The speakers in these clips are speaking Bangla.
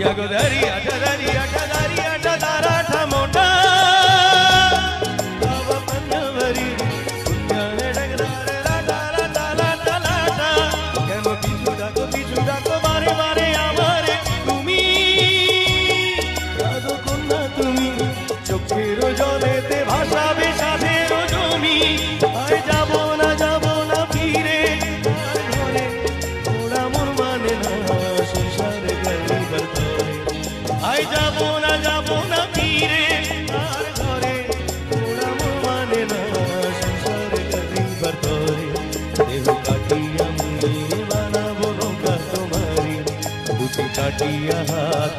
ইয়া গো দারি আটা দারি আটা দারি আটা দারাটা মোটা বাবা পঞ্জবরি কুঞ্জানে ডগরারে রাটা রাটা রাটা রাটা কেন পিছু ডাকো পিছু ডাকো বারে বারে আমারে তুমি জাদু কন্যা তুমি চোখের জলেতে ভাসাবে কাটিয়া হাত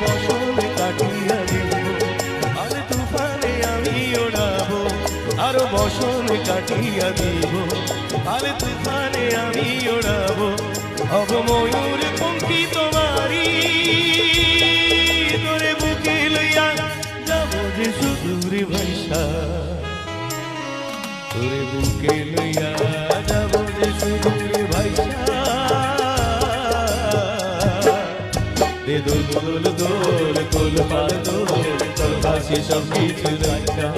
বসন কাটিয়া আর তুফানে আমি ওড়াবো। আর বসন কাটিয়া দিব, আর তুফানে আমি ওড়াবো। হব ময়ূর পঙ্খী তোমারি তোরে বুকে লইয়া যাব যে সুদূরে ভাইসা তোরে বুকে লইয়া যাব যে সুদূরে ভাইসা দে দোল দোল দোল কোল পাল দোল তোর ভাসি সব কিছু রাখা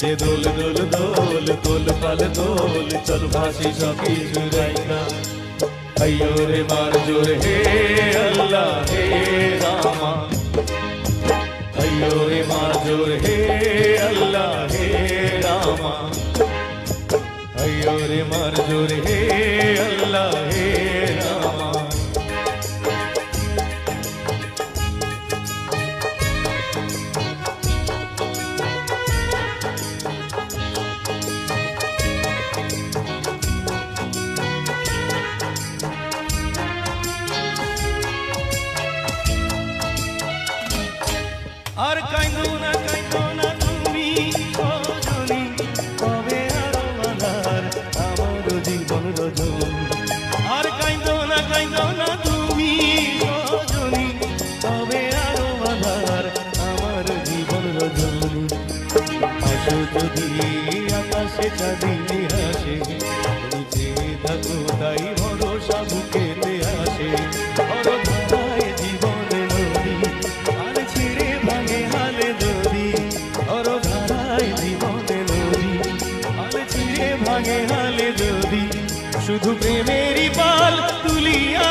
দে দোল দোল দোল কোল পাল দোল চল ভাসি সব কিছু রাখা अयो रे मार जोर हे अल्लाह हे रामा अयो रे मार जोर हे আর কাইন্দো না কাইন্দো না তুমি সজনী কবে আরও আধার আমার জীবন রজনী? আর কাইন্দো না কাইন্দো না তুমি সজনী কবে আরও আধার আমার জীবন রজনী? আসো যদি আকাশে চাঁদিনী হাসে, নিচে থাকো তাই ভরসা বুকেতে আসে। ভাঙে হালে যদি শুধু প্রেমেরই পাল তুলিয়া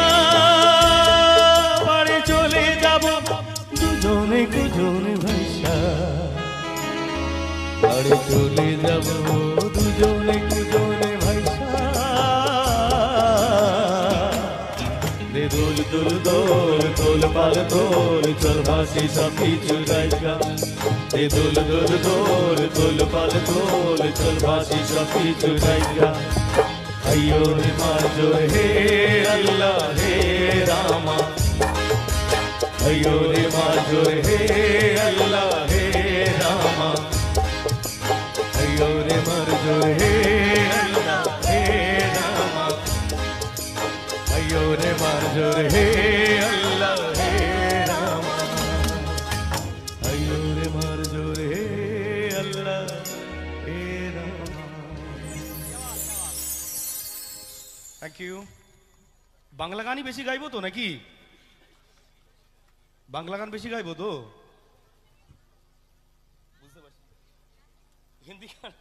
পারে চলে যাব দুজনে কুজনে ভাইসা পারে চলে যাব দুজনে কুজনে দুল দুল দোল দোল পাল দোল চল ভাসি সব কিছু রাইগা এ দুল দুল দোল দোল পাল দোল চল ভাসি সব কিছু রাইগা আইয়ো রে মাঝো হে আল্লাহ, হে রামা। আইয়ো রে মাঝো হে আল্লাহ, হে রামা। আইয়ো রে মাঝো হে থ্যাংক ইউ বাংলা গানই বেশি গাইবো তো নাকি? বাংলা গান বেশি গাইবো তো? বুঝতে পারছি। হিন্দি গান।